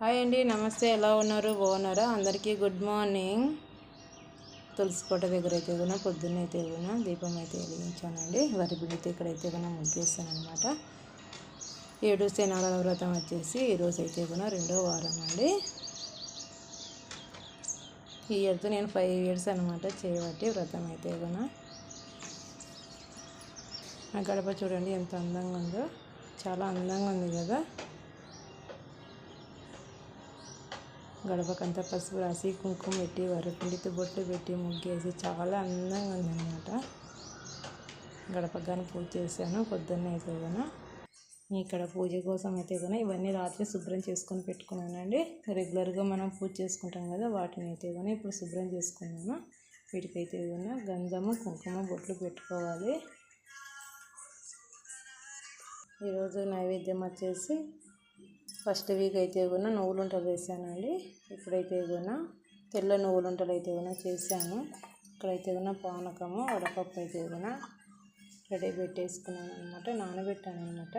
Hi అండి నమస్తే. ఎలా ఉన్నారు? బాగున్నారా? అందరికీ గుడ్ మార్నింగ్. తులసి కోట దగ్గర అయితే కూడా పొద్దున్న అయితే కూడా దీపం అయితే వెలిగించానండి. వరి బిడ్డతో ఇక్కడైతే కూడా ముగ్గేస్తాను అనమాట ఏడు శనాల వ్రతం వచ్చేసి ఈరోజు అయితే కూడా రెండో వారం అండి. ఈ ఇయర్తో నేను ఫైవ్ ఇయర్స్ అనమాట చేయబట్టి వ్రతం అయితే కూడా ఆ గడప చూడండి ఎంత అందంగా ఉందో. చాలా అందంగా ఉంది కదా. గడపకంతా పసుపు రాసి కుంకుమ పెట్టి వరపిండితో బొట్లు పెట్టి ముగ్గేసి చాలా అందంగా ఉందన్నమాట. గడపకు పూజ చేశాను పొద్దున్నే అయితే కూడా ఇక్కడ పూజ కోసం అయితే కూడా ఇవన్నీ రాత్రి శుభ్రం చేసుకొని పెట్టుకున్నానండి. రెగ్యులర్గా మనం పూజ చేసుకుంటాం కదా వాటిని అయితే కూడా ఇప్పుడు శుభ్రం చేసుకున్నాను. వీటికైతే కూడా గంధము కుంకుమ బొట్లు పెట్టుకోవాలి. ఈరోజు నైవేద్యం వచ్చేసి ఫస్ట్ వీక్ అయితే కూడా నువ్వులుంటలు వేసానండి. ఇప్పుడైతే కూడా తెల్ల నువ్వులుంటలు అయితే కూడా చేశాను. ఇక్కడైతే కూడా పానకము వడపప్పు అయితే కూడా రెడీ పెట్టేసుకున్నాను అనమాట నానబెట్టాను అనమాట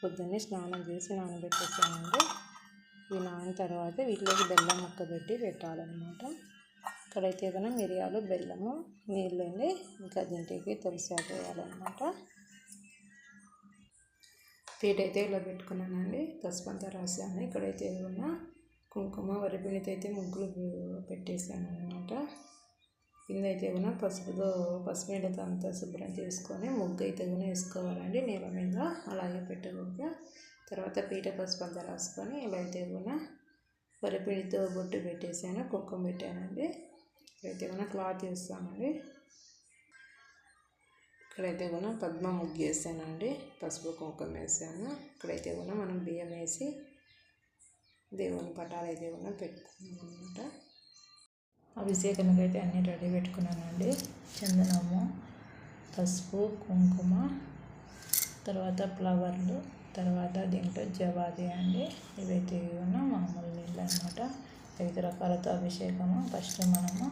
పొద్దున్నే స్నానం చేసి నానబెట్టేసానండి. ఇవి నానిన తర్వాత వీటిలోకి బెల్లం ముక్క పెట్టి పెట్టాలన్నమాట. ఇక్కడైతే కూడా మిరియాలు బెల్లము నీళ్ళండి ఇంకా దీంట్లోకి తులసి వేయాలన్నమాట. పీట అయితే ఇలా పెట్టుకున్నానండి. పసుపంతా రాసాను ఇక్కడైతే ఉన్న కుంకుమ వరిపిండితో అయితే ముగ్గులు పెట్టేశాను అనమాట కింద అయితే ఉన్న పసుపుతో పసుపు నీళ్ళతో అంతా శుభ్రం చేసుకొని ముగ్గు అయితే కూడా వేసుకోవాలండి. నేల మీద అలాగే పెట్టకుండా తర్వాత పీట పసుపు అంతా రాసుకొని ఇలా అయితే కూడా వరిపిండితో బొట్టు పెట్టేసాను కుంకుమ పెట్టానండి. ఇక్కడైతే కూడా క్లాత్ వేస్తామండి ఇక్కడైతే కూడా పద్మ ముగ్గు వేసానండి. పసుపు కుంకుమ వేసాను. ఇక్కడైతే కూడా మనం బియ్యం వేసి దేవుని పటాలు అయితే కూడా పెట్టుకున్నాం అనమాట అభిషేకానికి అయితే అన్నీ రెడీ పెట్టుకున్నానండి. చందనము పసుపు కుంకుమ తర్వాత ఫ్లవర్లు తర్వాత దీంట్లో జవాది అండి. ఇవైతే ఉన్న మామూలు నీళ్ళు అనమాట ఐదు రకాలతో అభిషేకము. ఫస్ట్ మనము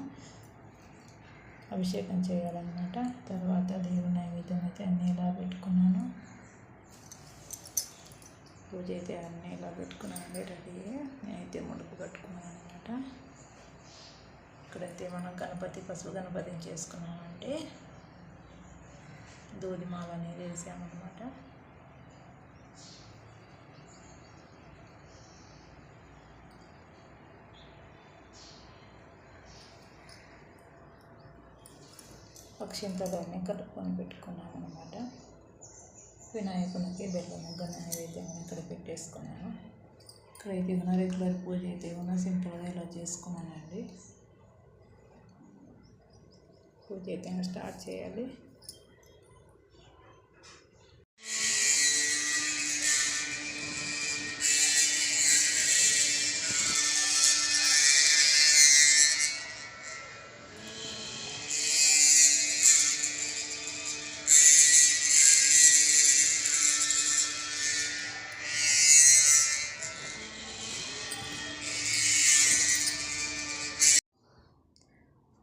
అభిషేకం చేయాలన్నమాట. తర్వాత దేవుని నైవేద్యం అయితే అన్నీ ఇలా పెట్టుకున్నాను? పూజ అయితే అన్నీ ఇలా పెట్టుకున్నానండి రెడీ. నేనైతే ముడుపు కట్టుకున్నాను అనమాట ఇక్కడైతే మనం గణపతి పసుపు గణపతిని చేసుకున్నామంటే దూదిమాల అనేది వేసామన్నమాట. అక్షింతలన్నీ కలుపుకొని పెట్టుకున్నాను అనమాట వినాయకునికి బెల్లం ముగ్గ నైవేద్యం ఇక్కడ పెట్టేసుకున్నాను ఇక్కడైతే ఉన్న రెగ్యులర్ పూజ అయితే ఉన్న సింపుల్గా ఇలా చేసుకున్నానండి. పూజ అయితే స్టార్ట్ చేయాలి.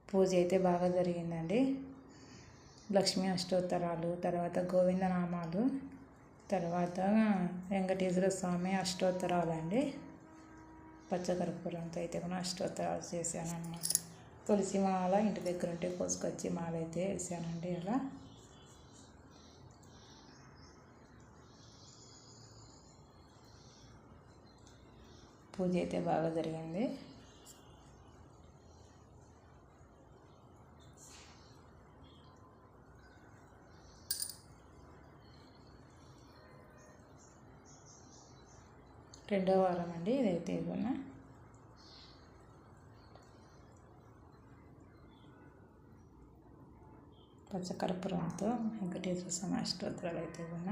పూజ అయితే బాగా జరిగిందండి. లక్ష్మీ అష్టోత్తరాలు తర్వాత గోవిందనామాలు తర్వాత వెంకటేశ్వర స్వామి అష్టోత్తరాలు అండి పచ్చకర్పూరంతో అయితే కూడా అష్టోత్తరాలు చేశాను అనమాట తులసి మాల ఇంటి దగ్గర ఉంటే కోసుకొచ్చి మాల అయితే వేసానండి ఇలా పూజ అయితే బాగా జరిగింది. రెండో వారం అండి ఇదైతే ఇవ్వన. పచ్చకర్పూరంతో వెంకటేశ్వర స్వామి అష్టోత్తరాలు అయితే ఇవ్వన.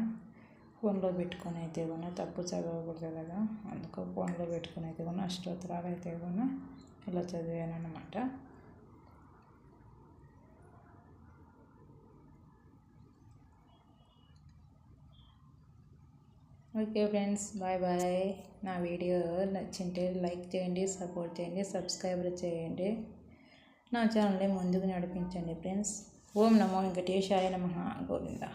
ఫోన్లో పెట్టుకొని అయితే ఇవ్వన తప్పు చదవకూడదు కదా. అందుకు ఫోన్లో పెట్టుకొని అయితే ఇవ్వన అష్టోత్తరాలు అయితే ఇవ్వన. ఇలా చదివాను అనమాట ఓకే ఫ్రెండ్స్ బాయ్ బాయ్. నా వీడియో నచ్చింటే లైక్ చేయండి సపోర్ట్ చేయండి సబ్స్క్రైబ్ చేయండి. నా ఛానల్ని ముందుకు నడిపించండి ఫ్రెండ్స్. ఓం నమో వెంకటేశాయ నమ. గోవిందా.